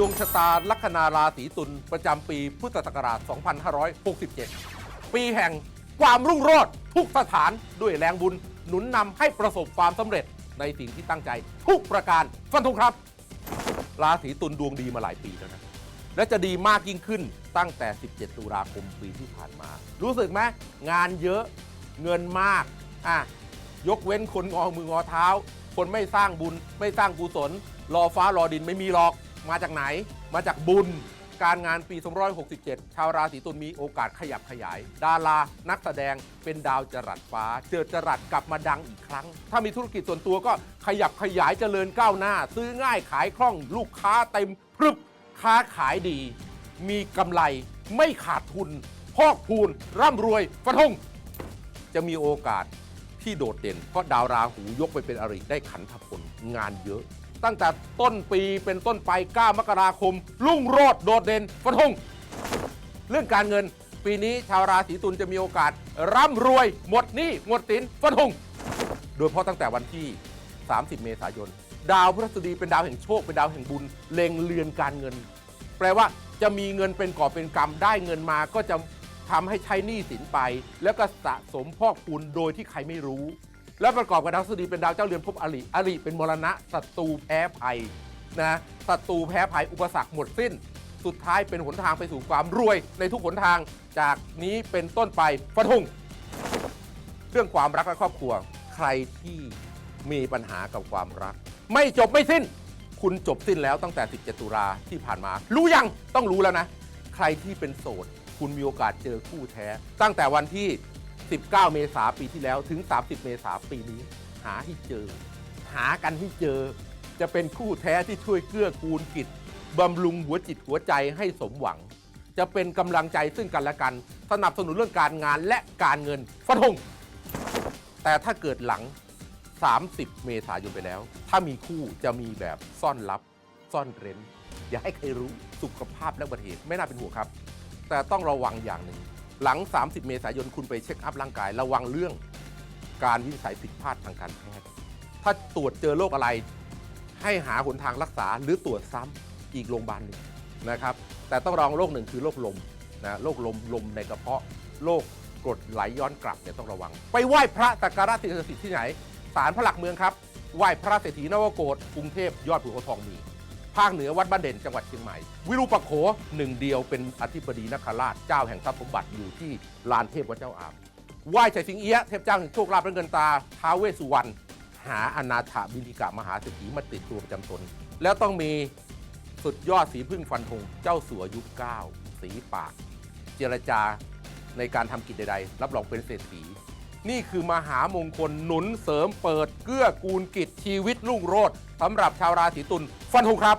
ดวงชะตาลัคนาราศีตุลประจำปีพุทธศักราช 2567 ปีแห่งความรุ่งโรจน์ทุกสถานด้วยแรงบุญหนุนนำให้ประสบความสำเร็จในสิ่งที่ตั้งใจทุกประการฟันธงครับ ราศีตุลดวงดีมาหลายปีแล้วนะและจะดีมากยิ่งขึ้นตั้งแต่ 17 ตุลาคมปีที่ผ่านมา รู้สึกไหมงานเยอะเงินมากอะยกเว้นคนงอมืองอเท้า คนไม่สร้างบุญไม่สร้างกุศล รอฟ้ารอดินไม่มีหรอก มาจากไหน มาจากบุญ การงานปี 267 ชาวราศีตุลมีโอกาสขยับขยาย ดารานักแสดงเป็นดาวจรัสฟ้า เจอจรัสกลับมาดังอีกครั้ง ถ้ามีธุรกิจส่วนตัวก็ขยับขยายเจริญก้าวหน้า ซื้อง่ายขายคล่องลูกค้าเต็มพรึบค้าขายดี มีกำไรไม่ขาดทุน พอกพูน ร่ำรวยฟันธงจะมีโอกาสที่โดดเด่น เพราะดาวราหูยกไปเป็นอริได้ขันธพลงานเยอะ ตั้งแต่ต้นปีเป็นต้นไป 9 มกราคม รุ่งโรดโดดเด่นฟันธงเรื่องการเงิน ปีนี้ชาวราศีตุลจะมีโอกาส ร่ำรวย หมดหนี้หมดสินฟันธงโดยเฉพาะตั้งแต่วันที่ 30 เมษายน ดาวพฤหัสบดีเป็นดาวแห่งโชคเป็นดาวแห่งบุญเล็งเรือนการเงิน แปลว่าจะมีเงินเป็นก่อเป็นกำได้เงินมาก็จะทำให้ใช้หนี้สินไป แล้วก็สะสมพอกพูนโดยที่ใครไม่รู้ และประกอบกับดาวสดีเป็นดาวเจ้าเรือนภพอริอริเป็นมรณะศัตรูแพ้ภัยนะศัตรูแพ้ภัยอุปสรรคหมดสิ้น สุดท้ายเป็นหนทางไปสู่ความรวยในทุกหนทางจากนี้เป็นต้นไปฟันธงเรื่องความรักและครอบครัว ใครที่มีปัญหากับความรัก ไม่จบไม่สิ้น คุณจบสิ้นแล้วตั้งแต่ 17 ตุลาที่ผ่านมา รู้ยังต้องรู้แล้วนะ ใครที่เป็นโสด คุณมีโอกาสเจอคู่แท้ ตั้งแต่วันที่ 19 เมษาปีที่แล้วถึง 30 เมษาปีนี้ หาให้เจอ หากันให้เจอ จะเป็นคู่แท้ที่ช่วยเกื้อกูลกิจบำรุงหัวจิตหัวใจให้สมหวัง จะเป็นกำลังใจซึ่งกันและกัน สนับสนุนเรื่องการงานและการเงินฟันธงแต่ถ้าเกิดหลัง 30 เมษายนไปแล้ว ถ้ามีคู่จะมีแบบซ่อนลับ ซ่อนเร้น อย่าให้ใครรู้สุขภาพและอุบัติเหตุไม่น่าเป็นห่วงครับ แต่ต้องระวังอย่างหนึ่ง หลัง 30 เมษายนคุณไปเช็คอัพร่างกาย ระวังเรื่องการวินิจฉัยผิดพลาดทางการแพทย์ถ้าตรวจเจอโรคอะไร ให้หาหนทางรักษาหรือตรวจซ้ำอีกโรงพยาบาลหนึ่งนะครับ แต่ต้องระวังโรคหนึ่งคือโรคลมนะโรคลมลมในกระเพาะโรคกรดไหลย้อนกลับเนี่ยต้องระวัง ไปไหว้พระสักการะสิ่งศักดิ์สิทธิ์ที่ไหนศาลพระหลักเมืองครับไหว้พระเศรษฐีนวโกศกรุงเทพยอดภูเขาทองมี เหนือวัดบ้านเด่นจังหวัดเชียงใหม่ วิรูปโขหนึ่งเดียวเป็นอธิบดีนคราชเจ้าแห่งทรัพย์สมบัติอยู่ที่ลานเทพวัดเจ้าอามไหว้ชัยสิงเอี้ยเทพเจ้าแห่งโชคลาภและเงินตาท้าเวสุวรรณหาอนาถบิลิกะมหาเศรษฐีมาติดตัวประจำตน แล้วต้องมีสุดยอดสีพึ่งฟันธงเจ้าสัวยุคเก้าสีปาก เจรจาในการทำกิจใดๆ รับรองเป็นเศรษฐี นี่คือมหามงคลหนุนเสริมเปิดเกื้อกูลกิจชีวิตรุ่งโรจน์สำหรับชาวราศีตุลฟันธงครับ